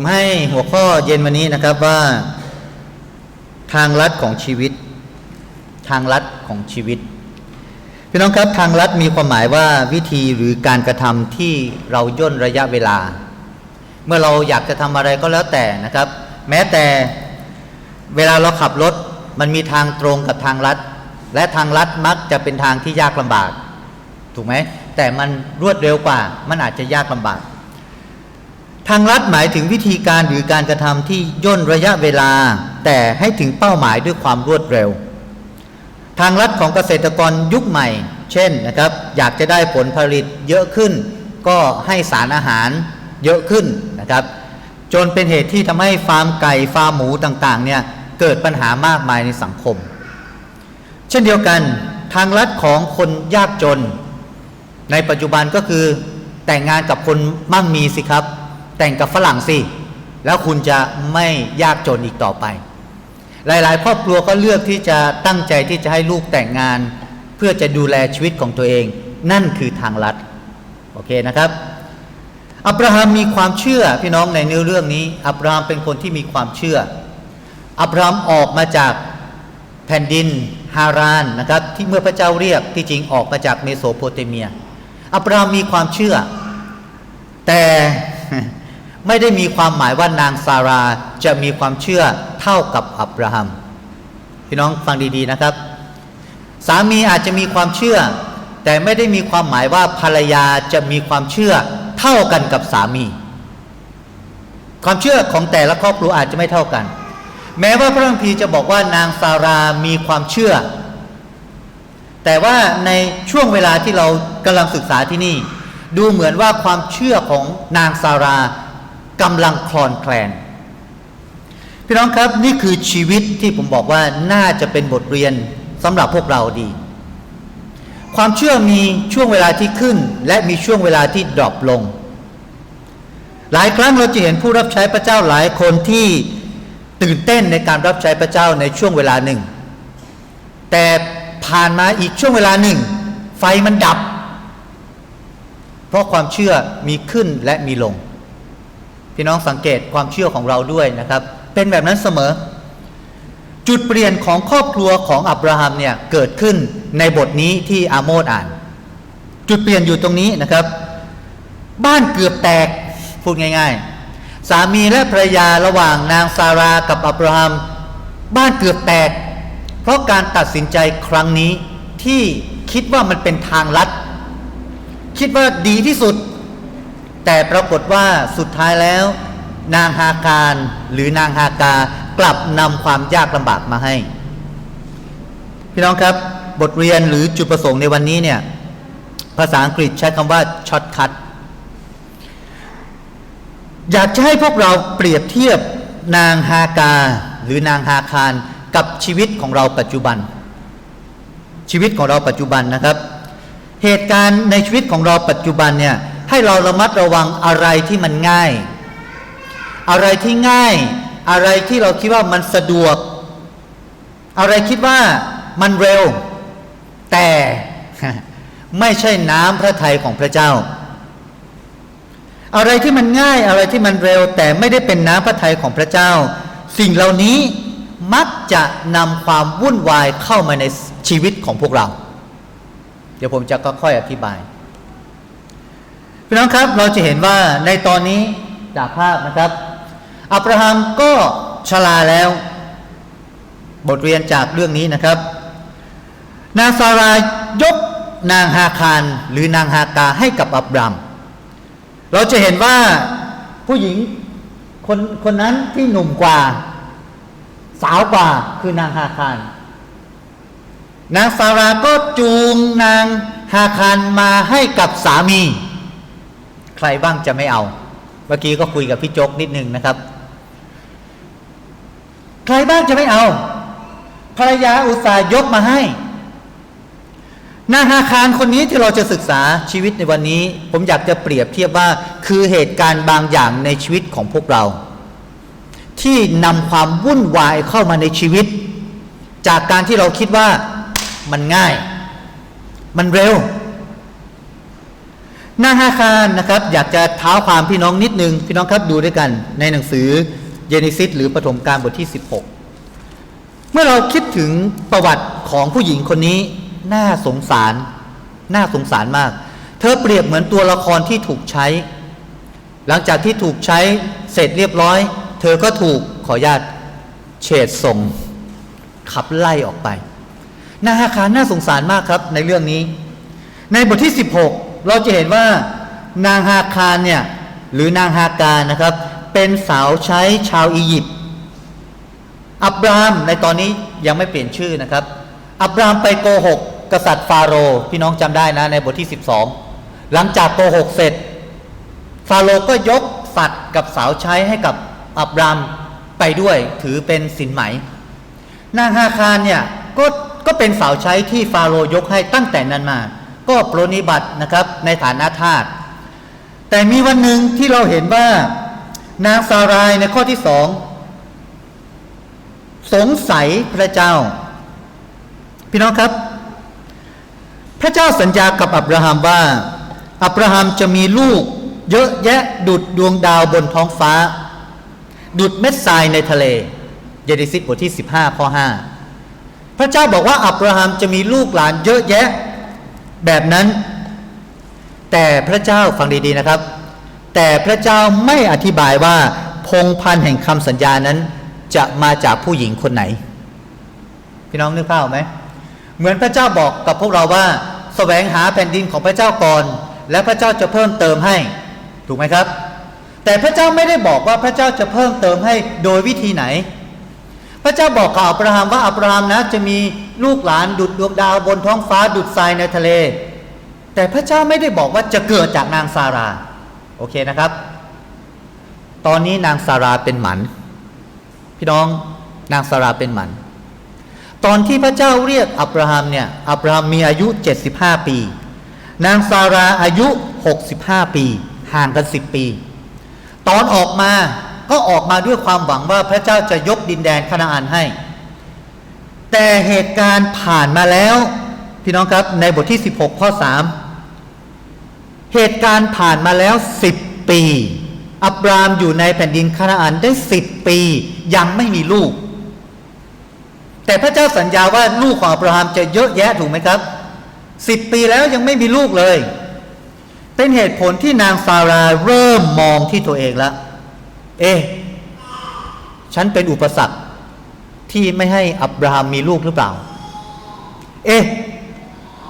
ผมให้หัวข้อเย็นวันนี้นะครับว่า ทางลัดของชีวิต ทางลัดของชีวิตพี่น้องครับทางลัดมีความหมายว่าวิธีหรือการกระทำที่เราย่นระยะเวลา เมื่อเราอยากจะทำอะไรก็แล้วแต่นะครับ แม้แต่เวลาเราขับรถมันมีทางตรงกับทางลัด และทางลัดมักจะเป็นทางที่ยากลำบาก ถูกไหมแต่มันรวดเร็วกว่า มันอาจจะยากลำบาก ทางลัดหมายถึงวิธีการหรือการกระทำที่ย่นระยะเวลา แต่ให้ถึงเป้าหมายด้วยความรวดเร็ว ทางลัดของเกษตรกรยุคใหม่ เช่นนะครับ อยากจะได้ผลผลิตเยอะขึ้น ก็ให้สารอาหารเยอะขึ้นนะครับ จนเป็นเหตุที่ทำให้ฟาร์มไก่ฟาร์มหมูต่างๆเนี่ยเกิดปัญหามากมายในสังคม เช่นเดียวกันทางลัดของคนยากจน ในปัจจุบันก็คือแต่งงานกับคนมั่งมีสิครับ แต่งกับฝรั่งสิ แล้วคุณจะไม่ยากจนอีกต่อไป หลาย ๆ ครอบครัวก็เลือกที่จะตั้งใจที่จะให้ลูกแต่งงาน เพื่อจะดูแลชีวิตของตัวเอง นั่นคือทางลัดโอเคนะครับอับราฮัมมีความเชื่อพี่น้องในเนื้อเรื่องนี้ อับราฮัมเป็นคนที่มีความเชื่อ อับราฮัมออกมาจากแผ่นดินฮารานนะครับ ที่เมื่อพระเจ้าเรียกที่จริงออกมาจากเมโสโปเตเมีย อับราฮัมมีความเชื่อ แต่ ไม่ได้มีความหมายว่านางซาราจะมีความเชื่อเท่ากับอับราฮัม พี่น้องฟังดีๆนะครับ สามีอาจจะมีความเชื่อ แต่ไม่ได้มีความหมายว่าภรรยาจะมีความเชื่อเท่ากันกับสามี ความเชื่อของแต่ละครอบครัวอาจจะไม่เท่ากัน แม้ว่าพระคัมภีร์จะบอกว่านางซารามีความเชื่อ แต่ว่าในช่วงเวลาที่เรากำลังศึกษาที่นี่ ดูเหมือนว่าความเชื่อของนางซารา กำลังคลอนแคลน พี่น้องครับนี่คือชีวิตที่ผมบอกว่าน่าจะเป็นบทเรียนสำหรับพวกเราดี ความเชื่อมีช่วงเวลาที่ขึ้น และมีช่วงเวลาที่ดรอปลง หลายครั้งเราจะเห็นผู้รับใช้พระเจ้าหลายคนที่ตื่นเต้นในการรับใช้พระเจ้าในช่วงเวลาหนึ่ง แต่ผ่านมาอีกช่วงเวลาหนึ่ง ไฟมันดับ เพราะความเชื่อมีขึ้นและมีลง พี่น้องสังเกตความเชื่อของเราด้วยนะครับ เป็นแบบนั้นเสมอ จุดเปลี่ยนของครอบครัวของอับราฮัมเนี่ยเกิดขึ้นในบทนี้ที่อาโมดอ่าน จุดเปลี่ยนอยู่ตรงนี้นะครับ บ้านเกือบแตกพูดง่าย ๆ สามีและภรรยาระหว่างนางซารากับอับราฮัม บ้านเกือบแตก เพราะการตัดสินใจครั้งนี้ที่คิดว่ามันเป็นทางลัด คิดว่าดีที่สุด แต่ปรากฏว่าสุดท้ายแล้ว นางฮาการหรือนางฮากากลับนำความยากลำบากมาให้ พี่น้องครับบทเรียนหรือจุดประสงค์ในวันนี้เนี่ยภาษาอังกฤษใช้คำว่าช็อตคัทอยากจะให้พวกเราเปรียบเทียบนางฮากา หรือนางฮาคารกับชีวิตของเราปัจจุบัน ชีวิตของเราปัจจุบันนะครับ เหตุการณ์ในชีวิตของเราปัจจุบันเนี่ย ให้เราระมัดระวังอะไรที่มันง่าย อะไรที่ง่าย อะไรที่เราคิดว่ามันสะดวก อะไรคิดว่ามันเร็ว แต่ไม่ใช่น้ำพระทัยของพระเจ้า อะไรที่มันง่ายอะไรที่มันเร็ว แต่ไม่ได้เป็นน้ำพระทัยของพระเจ้า สิ่งเหล่านี้มักจะนำความวุ่นวายเข้ามาในชีวิตของพวกเรา เดี๋ยวผมจะค่อยๆอธิบาย พี่น้องครับเราจะเห็นว่าในตอนนี้จากภาพนะครับ อับราฮัมก็ชราแล้ว บทเรียนจากเรื่องนี้นะครับ นางซารายกนางฮาคารหรือนางฮากาให้กับอับรามเราจะเห็นว่าผู้หญิงคนคนนั้นที่หนุ่มกว่า สาวกว่าคือนางฮาคาร นางซาราก็จูงนางฮาคารมาให้กับสามี ใครบ้างจะไม่เอา เมื่อกี้ก็คุยกับพี่โจ๊กนิดนึงนะครับ ใครบ้างจะไม่เอา ภรรยาอุตส่าห์ยกมาให้นาฮาคารคนนี้ที่เราจะศึกษาชีวิตในวันนี้ ผมอยากจะเปรียบเทียบว่าคือเหตุการณ์บางอย่างในชีวิตของพวกเรา ที่นำความวุ่นวายเข้ามาในชีวิต จากการที่เราคิดว่ามันง่าย มันเร็ว หน้าห้าคารนะครับ อยากจะเท้าความพี่น้องนิดนึง พี่น้องครับดูด้วยกันในหนังสือเยเนซิสหรือปฐมกาลบทที่ 16 เมื่อเราคิดถึงประวัติของผู้หญิงคนนี้ น่าสงสาร น่าสงสารมาก เธอเปรียบเหมือนตัวละครที่ถูกใช้ หลังจากที่ถูกใช้เสร็จเรียบร้อย เธอก็ถูกขออนุญาตเฉดส่ง ขับไล่ออกไปนาฮาคารน่าสงสารมากครับในเรื่องนี้ ในบทที่ 16 เราจะเห็นว่านางฮาคารเนี่ยหรือนางฮาการนะครับ เป็นสาวใช้ชาวอียิปต์อับรามในตอนนี้ยังไม่เปลี่ยนชื่อนะครับ อับรามไปโกหก กษัตริย์ฟาโรห์พี่น้องจำได้นะในบทที่ 12 หลังจากโกหกเสร็จ ฟาโรห์ก็ยกสัตว์กับสาวใช้ให้กับอับรามไปด้วยถือเป็นสินไหม นางฮาคารเนี่ยก็ก็เป็นสาวใช้ที่ฟาโรห์ยกให้ตั้งแต่นั้นมา ก็ปรนิบัตินะครับในฐานะทาสแต่มีวันหนึ่งที่เราเห็นว่านางซารายในข้อที่สองสงสัยพระเจ้า พี่น้องครับ พระเจ้าสัญญากับอับราฮัมว่าอับราฮัมจะมีลูก เยอะแยะดุดดวงดาวบนท้องฟ้า ดุดเม็ดทรายในทะเล เยเนซิสบทที่ 15 ข้อ 5 พระเจ้าบอกว่าอับราฮัมจะมีลูกหลานเยอะแยะ แบบนั้น แต่พระเจ้าฟังดีๆนะครับ แต่พระเจ้าไม่อธิบายว่า พงพันแห่งคำสัญญานั้น จะมาจากผู้หญิงคนไหน พี่น้องนึกภาพไหมเหมือนพระเจ้าบอกกับพวกเราว่าแสวงหาแผ่นดินของพระเจ้าก่อน และพระเจ้าจะเพิ่มเติมให้ ถูกไหมครับ แต่พระเจ้าไม่ได้บอกว่าพระเจ้าจะเพิ่มเติมให้โดยวิธีไหน ระเจ้าบอกกับอับราฮัมว่าอับราฮัมนะจะมีลูกหลานดุดดวงดาวบนท้องฟ้าดุดทรายในทะเล แต่พระเจ้าไม่ได้บอกว่าจะเกิดจากนางซารา โอเคนะครับ ตอนนี้นางซาราเป็นหมัน พี่น้องนางซาราเป็นหมัน ตอนที่พระเจ้าเรียกอับราฮัมเนี่ยอับราฮัมมีอายุ 75 ปี นางซาราอายุ 65 ปี ห่างกัน 10 ปี ตอนออกมา ก็ออกมาด้วยความหวังว่าพระเจ้าจะยกดินแดนคานาอันให้ แต่เหตุการณ์ผ่านมาแล้วพี่น้องครับในบทที่ 16 ข้อ 3 เหตุการณ์ผ่านมาแล้ว 10 ปี อับรามอยู่ในแผ่นดินคานาอันได้ 10 ปี ยังไม่มีลูก แต่พระเจ้าสัญญาว่าลูกของอับราฮัมจะเยอะแยะถูกไหมครับสิบปีแล้วยังไม่มีลูกเลย เป็นเหตุผลที่นางฟาราเริ่มมองที่ตัวเองแล้ว เอ๊ะฉันเป็นอุปสรรคที่ไม่ให้อับราฮัมมีลูกหรือเปล่า เอ๊ะ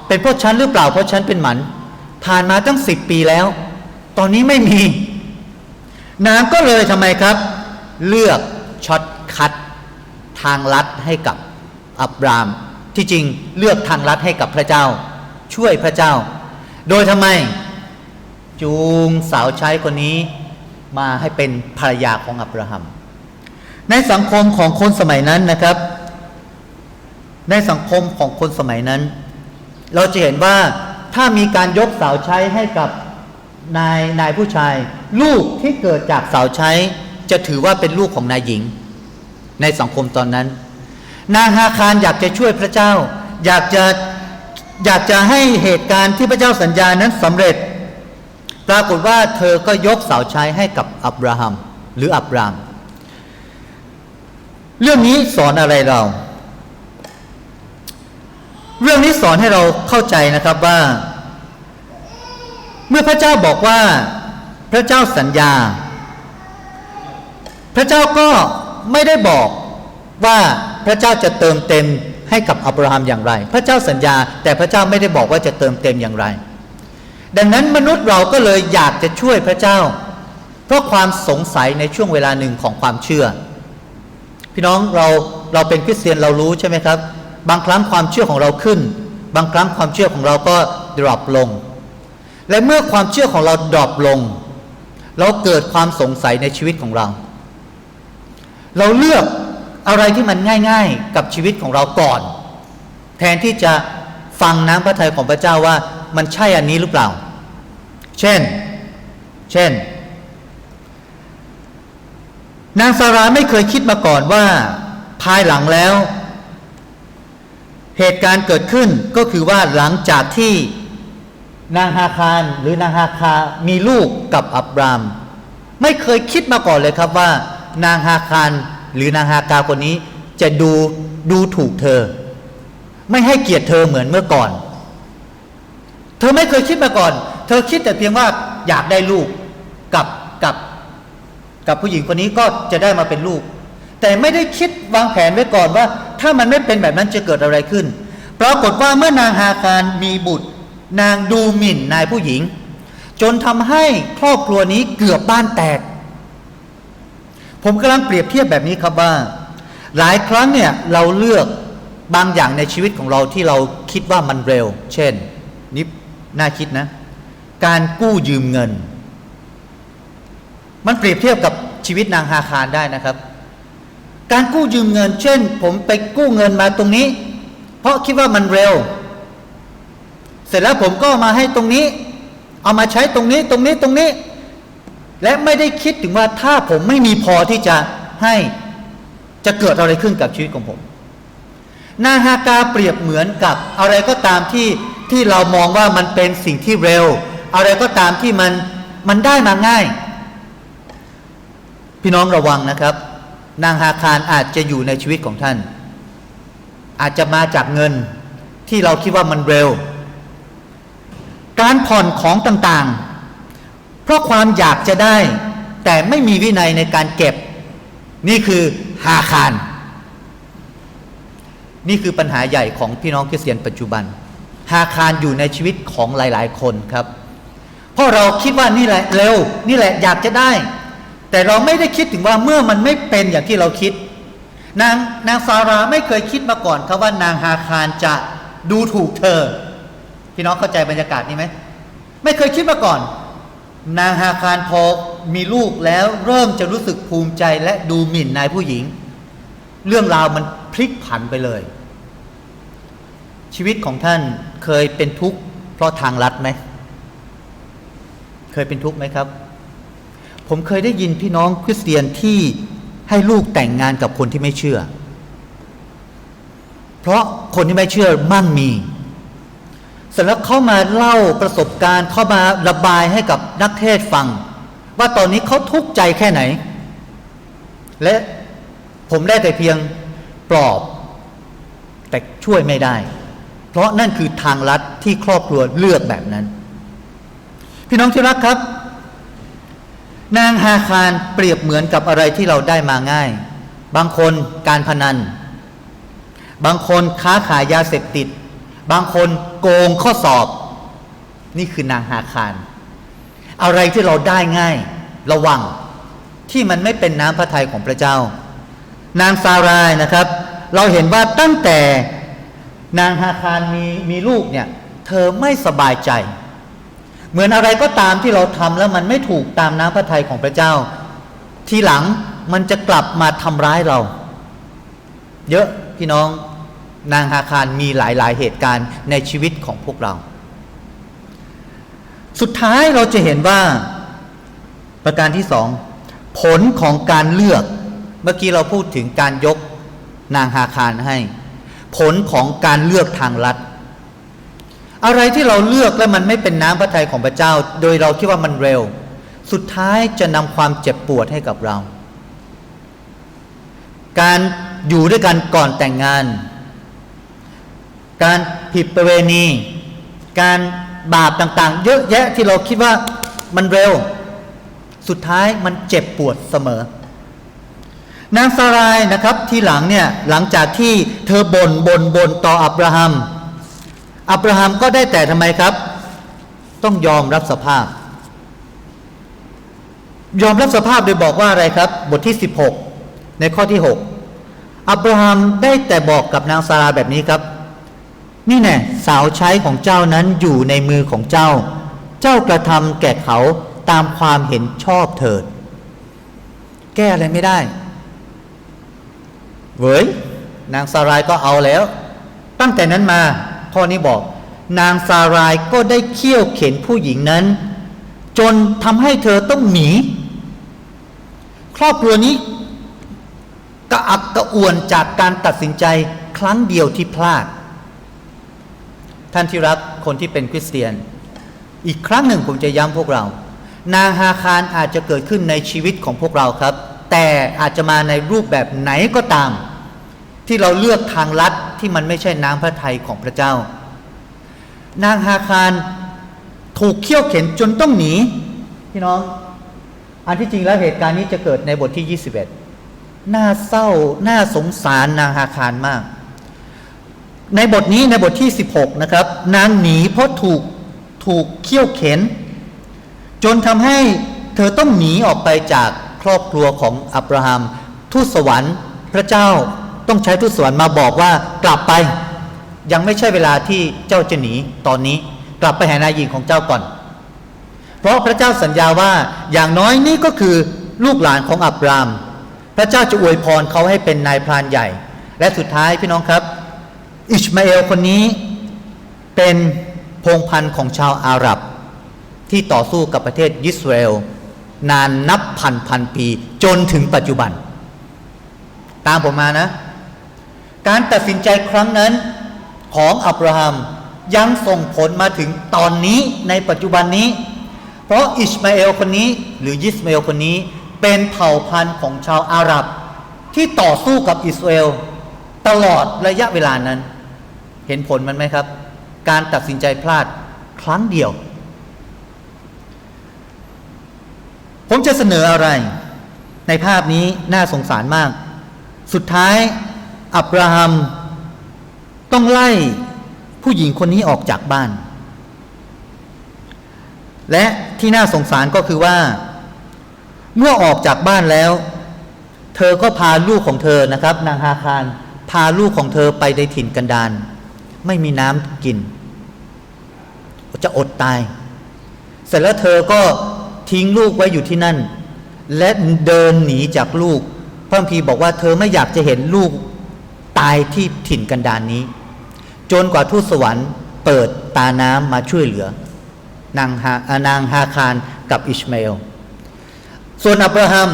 เป็นเพราะฉันหรือเปล่า เพราะฉันเป็นหมัน ผ่านมาตั้งสิบปีแล้ว ตอนนี้ไม่มี นางก็เลยทำไมครับ เลือกช็อตคัดทางลัดให้กับอับราม ที่จริงเลือกทางลัดให้กับพระเจ้า ช่วยพระเจ้า โดยทำไม จูงสาวใช้คนนี้ มาให้เป็นภรรยาของอับราฮัม ในสังคมของคนสมัยนั้นนะครับ ในสังคมของคนสมัยนั้น เราจะเห็นว่าถ้ามีการยกสาวใช้ให้กับนายนายผู้ชาย ลูกที่เกิดจากสาวใช้ จะถือว่าเป็นลูกของนายหญิง ในสังคมตอนนั้น นางฮาคารอยากจะช่วยพระเจ้า อยากจะอยากจะให้เหตุการณ์ที่พระเจ้าสัญญานั้นสำเร็จ ปรากฏว่าเธอก็ยกสาวใช้ให้กับอับราฮัม หรืออับราม เรื่องนี้สอนอะไรเรา เรื่องนี้สอนให้เราเข้าใจนะครับว่า เมื่อพระเจ้าบอกว่าพระเจ้าสัญญา พระเจ้าก็ไม่ได้บอกว่าพระเจ้าจะเติมเต็มให้กับอับราฮัมอย่างไร พระเจ้าสัญญา แต่พระเจ้าไม่ได้บอกว่าจะเติมเต็มอย่างไร ดังนั้นมนุษย์เราก็เลยอยากจะช่วยพระเจ้า เพราะความสงสัยในช่วงเวลาหนึ่งของความเชื่อ พี่น้องเราเราเป็นคริสเตียนเรารู้ใช่ไหมครับ บางครั้งความเชื่อของเราขึ้น บางครั้งความเชื่อของเราก็ดรอปลง และเมื่อความเชื่อของเราดรอปลง เราเกิดความสงสัยในชีวิตของเรา เราเลือกอะไรที่มันง่าย ๆ กับชีวิตของเราก่อน แทนที่จะฟังน้ำพระทัยของพระเจ้าว่า มันใช่อันนี้หรือเปล่า เช่น เช่น นางสาราไม่เคยคิดมาก่อนว่า ภายหลังแล้ว เหตุการณ์เกิดขึ้นก็คือว่าหลังจากที่นางฮาคารหรือนางฮาคามีลูกกับอับราม ไม่เคยคิดมาก่อนเลยครับว่า นางฮาคารหรือนางฮากาคนนี้จะดูดูถูกเธอ ไม่ให้เกียรติเธอเหมือนเมื่อก่อน เธอไม่เคยคิดมาก่อน เธอคิดแต่เพียงว่าอยากได้ลูกกับกับกับผู้หญิงคนนี้ก็จะได้มาเป็นลูก แต่ไม่ได้คิดวางแผนไว้ก่อนว่า ถ้ามันไม่เป็นแบบนั้นจะเกิดอะไรขึ้น ปรากฏว่าเมื่อนางฮาคารมีบุตร นางดูหมิ่นนายผู้หญิง จนทำให้ครอบครัวนี้เกือบบ้านแตก ผมกำลังเปรียบเทียบแบบนี้ครับว่า หลายครั้งเนี่ยเราเลือกบางอย่างในชีวิตของเราที่เราคิดว่ามันเร็ว เช่นนี่ น่าคิดนะ การกู้ยืมเงิน มันเปรียบเทียบกับชีวิตนางฮาคารได้นะครับ การกู้ยืมเงิน เช่น ผมไปกู้เงินมาตรงนี้ เพราะคิดว่ามันเร็ว เสร็จแล้วผมก็มาให้ตรงนี้ เอามาใช้ตรงนี้ตรงนี้ตรงนี้ และไม่ได้คิดถึงว่าถ้าผมไม่มีพอที่จะให้จะเกิดอะไรขึ้นกับชีวิตของผมนาฮากาเปรียบเหมือนกับอะไรก็ตามที่ ที่เรามองว่ามันเป็นสิ่งที่เร็ว อะไรก็ตามที่มันมันได้มาง่าย พี่น้องระวังนะครับ นางฮาคารอาจจะอยู่ในชีวิตของท่าน อาจจะมาจากเงินที่เราคิดว่ามันเร็ว การผ่อนของต่างๆ เพราะความอยากจะได้ แต่ไม่มีวินัยในการเก็บ นี่คือฮาคาร นี่คือปัญหาใหญ่ของพี่น้องคริสเตียนปัจจุบัน ฮาคารอยู่ในชีวิตของหลาย ๆ คนครับ เพราะเราคิดว่านี่แหละเร็ว นี่แหละอยากจะได้ แต่เราไม่ได้คิดถึงว่าเมื่อมันไม่เป็นอย่างที่เราคิด นางนางซาราไม่เคยคิดมาก่อนครับว่านางฮาคารจะดูถูกเธอ พี่น้องเข้าใจบรรยากาศนี้ไหมไม่เคยคิดมาก่อน นางฮาคารพอมีลูกแล้วเริ่มจะรู้สึกภูมิใจและดูหมิ่นนายผู้หญิง เรื่องราวมันพลิกผันไปเลย ชีวิตของท่าน เคยเป็นทุกข์เพราะทางลัดไหม เคยเป็นทุกข์ไหมครับ ผมเคยได้ยินพี่น้องคริสเตียนที่ให้ลูกแต่งงานกับคนที่ไม่เชื่อ เพราะคนที่ไม่เชื่อมั่งมีเสร็จแล้วเขามาเล่าประสบการณ์เข้ามาระบายให้กับนักเทศฟัง ว่าตอนนี้เขาทุกข์ใจแค่ไหน และผมได้แต่เพียงปลอบ แต่ช่วยไม่ได้ ราะนั่นคือทางลัดที่ครอบครัวเลือกแบบนั้น พี่น้องที่รักครับ นางฮาคารเปรียบเหมือนกับอะไรที่เราได้มาง่าย บางคนการพนัน บางคนค้าขายยาเสพติด บางคนโกงข้อสอบ นี่คือนางฮาคารอะไรที่เราได้ง่าย ระวังที่มันไม่เป็นน้ำพระทัยของพระเจ้า นางซารายนะครับ เราเห็นว่าตั้งแต่ นางฮาคารมีมีลูกเนี่ยเธอไม่สบายใจ เหมือนอะไรก็ตามที่เราทำแล้วมันไม่ถูกตามน้ำพระทัยของพระเจ้า ทีหลังมันจะกลับมาทำร้ายเรา เยอะพี่น้องนางฮาคารมีหลายๆ เหตุการณ์ในชีวิตของพวกเรา สุดท้ายเราจะเห็นว่าประการที่สองผลของการเลือก เมื่อกี้เราพูดถึงการยกนางฮาคารให้ ผลของการเลือกทางลัด อะไรที่เราเลือกแล้วมันไม่เป็นน้ำพระทัยของพระเจ้า โดยเราคิดว่ามันเร็ว สุดท้ายจะนำความเจ็บปวดให้กับเรา การอยู่ด้วยกันก่อนแต่งงาน การผิดประเวณี การบาปต่างๆ เยอะแยะที่เราคิดว่ามันเร็ว สุดท้ายมันเจ็บปวดเสมอ นางซารายนะครับที่หลังเนี่ยหลังจากที่เธอบ่นบ่นบ่นต่ออับราฮัม อับราฮัมก็ได้แต่ทำไมครับ ต้องยอมรับสภาพ ยอมรับสภาพโดยบอกว่าอะไรครับ บทที่ 16 ในข้อที่ 6 อับราฮัมได้แต่บอกกับนางซาราแบบนี้ครับ นี่แน่สาวใช้ของเจ้านั้นอยู่ในมือของเจ้า เจ้ากระทำแก่เขาตามความเห็นชอบเถิด แก้อะไรไม่ได้ เว้ยนางซารายก็เอาแล้ว ตั้งแต่นั้นมาข้อนี้บอก นางซารายก็ได้เคี่ยวเข็นผู้หญิงนั้น จนทำให้เธอต้องหนี ครอบครัวนี้กระอักกระอ่วนจากการตัดสินใจครั้งเดียวที่พลาด ท่านที่รักคนที่เป็นคริสเตียน อีกครั้งหนึ่งผมจะย้ำพวกเรา นางฮาคารอาจจะเกิดขึ้นในชีวิตของพวกเราครับ แต่อาจจะมาในรูปแบบไหนก็ตาม ที่เราเลือกทางลัดที่มันไม่ใช่น้ำพระทัยของพระเจ้า นางฮาคารถูกเคี่ยวเข็นจนต้องหนีพี่น้อง อันที่จริงแล้วเหตุการณ์นี้จะเกิดในบทที่ 21 น่าเศร้า น่าสงสารนางฮาคารมาก ในบทนี้ในบทที่ 16 นะครับ นางหนีเพราะถูกถูกเคี่ยวเข็น จนทำให้เธอต้องหนีออกไปจากครอบครัวของอับราฮัม ทูตสวรรค์พระเจ้า ต้องใช้ทูตสวรรค์มาบอกว่ากลับไป ยังไม่ใช่เวลาที่เจ้าจะหนีตอนนี้กลับไปหานายหญิงของเจ้าก่อน เพราะพระเจ้าสัญญาว่าอย่างน้อยนี่ก็คือลูกหลานของอับราม พระเจ้าจะอวยพรเขาให้เป็นนายพรานใหญ่ และสุดท้ายพี่น้องครับ อิชมาเอลคนนี้เป็นพงพันธุ์ของชาวอาหรับ ที่ต่อสู้กับประเทศอิสราเอลนานนับพันพันปีจนถึงปัจจุบัน ตามผมมานะ การตัดสินใจครั้งนั้นของอับราฮัมยังส่งผลมาถึงตอนนี้ในปัจจุบันนี้ เพราะอิชมาเอลคนนี้ หรือยิสมาเอลคนนี้ เป็นเผ่าพันธุ์ของชาวอาหรับ ที่ต่อสู้กับอิสราเอลตลอดระยะเวลานั้น เห็นผลมันไหมครับ การตัดสินใจพลาดครั้งเดียว ผมจะเสนออะไร ในภาพนี้น่าสงสารมาก สุดท้าย อับราฮัมต้องไล่ผู้หญิงคนนี้ออกจากบ้าน และที่น่าสงสารก็คือว่า เมื่อออกจากบ้านแล้ว เธอก็พาลูกของเธอนะครับ นางฮาคาร พาลูกของเธอไปในถิ่นกันดารไม่มีน้ำกิน จะอดตาย เสร็จแล้วเธอก็ทิ้งลูกไว้อยู่ที่นั่น และเดินหนีจากลูกพระคัมภีบอกว่าเธอไม่อยากจะเห็นลูก ตายที่ถิ่นกันดานนี้ จนกว่าทูตสวรรค์เปิดตาน้ำมาช่วยเหลือ นางฮาอานางฮาคารกับอิชมาเอล ส่วนอับราฮัม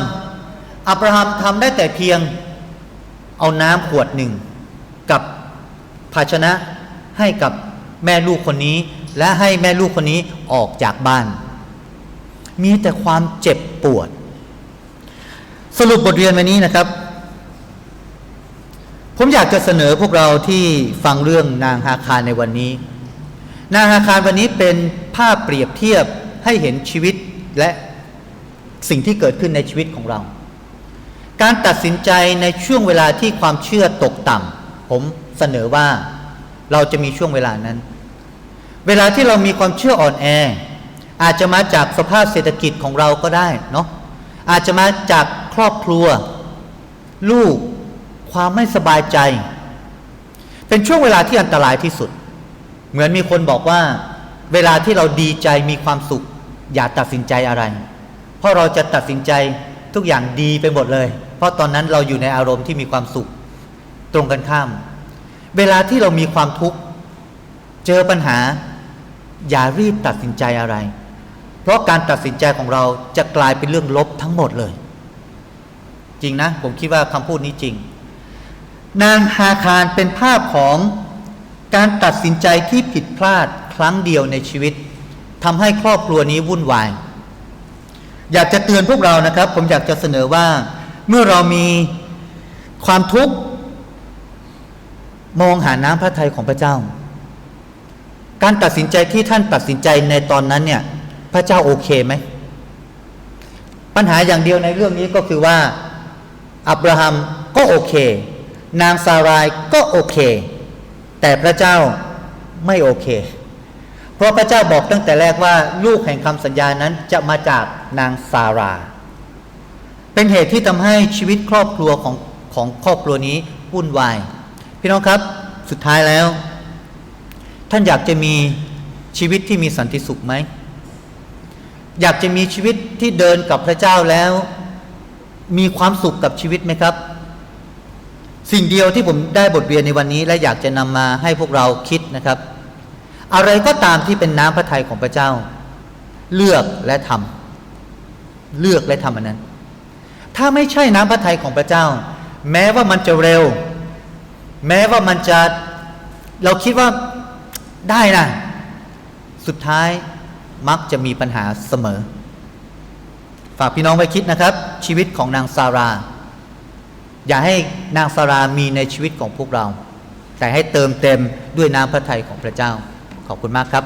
อับราฮัมทำได้แต่เพียงเอาน้ำขวดหนึ่ง กับภาชนะให้กับแม่ลูกคนนี้ และให้แม่ลูกคนนี้ออกจากบ้าน มีแต่ความเจ็บปวด สรุปบทเรียนวันนี้นะครับ ผมอยากจะเสนอพวกเราที่ฟังเรื่องนางฮาคารในวันนี้ นางฮาคารวันนี้เป็นภาพเปรียบเทียบให้เห็นชีวิตและสิ่งที่เกิดขึ้นในชีวิตของเรา การตัดสินใจในช่วงเวลาที่ความเชื่อตกต่ำผมเสนอว่าเราจะมีช่วงเวลานั้น เวลาที่เรามีความเชื่ออ่อนแอ อาจจะมาจากสภาพเศรษฐกิจของเราก็ได้เนาะอาจจะมาจากครอบครัว ลูก ความไม่สบายใจ เป็นช่วงเวลาที่อันตรายที่สุด เหมือนมีคนบอกว่า เวลาที่เราดีใจมีความสุข อย่าตัดสินใจอะไร เพราะเราจะตัดสินใจทุกอย่างดีไปหมดเลย เพราะตอนนั้นเราอยู่ในอารมณ์ที่มีความสุข ตรงกันข้าม เวลาที่เรามีความทุกข์เจอปัญหา อย่ารีบตัดสินใจอะไร เพราะการตัดสินใจของเราจะกลายเป็นเรื่องลบทั้งหมดเลย จริงนะ ผมคิดว่าคำพูดนี้จริง นางฮาคารเป็นภาพของการตัดสินใจที่ผิดพลาดครั้งเดียวในชีวิตทำให้ครอบครัวนี้วุ่นวาย อยากจะเตือนพวกเรานะครับ ผมอยากจะเสนอว่า เมื่อเรามีความทุกข์มองหาน้ำพระทัยของพระเจ้า การตัดสินใจที่ท่านตัดสินใจในตอนนั้นเนี่ย พระเจ้าโอเคไหม ปัญหาอย่างเดียวในเรื่องนี้ก็คือว่า อับราฮัมก็โอเค นางซารายก็โอเค แต่พระเจ้าไม่โอเค เพราะพระเจ้าบอกตั้งแต่แรกว่าลูกแห่งคำสัญญานั้นจะมาจากนางซารา เป็นเหตุที่ทำให้ชีวิตครอบครัวของของครอบครัวนี้วุ่นวาย พี่น้องครับสุดท้ายแล้ว ท่านอยากจะมีชีวิตที่มีสันติสุขไหม อยากจะมีชีวิตที่เดินกับพระเจ้าแล้ว มีความสุขกับชีวิตไหมครับ สิ่งเดียวที่ผมได้บทเรียนในวันนี้ และอยากจะนำมาให้พวกเราคิดนะครับ อะไรก็ตามที่เป็นน้ำพระทัยของพระเจ้า เลือกและทำเลือกและทำอันนั้น ถ้าไม่ใช่น้ำพระทัยของพระเจ้า แม้ว่ามันจะเร็ว แม้ว่ามันจะเราคิดว่าได้นะสุดท้ายมักจะมีปัญหาเสมอ ฝากพี่น้องไว้คิดนะครับ ชีวิตของนางซารา อย่าให้นางสารามีในชีวิตของพวกเรา แต่ให้เติมเต็มด้วยน้ำพระทัยของพระเจ้า ขอบคุณมากครับ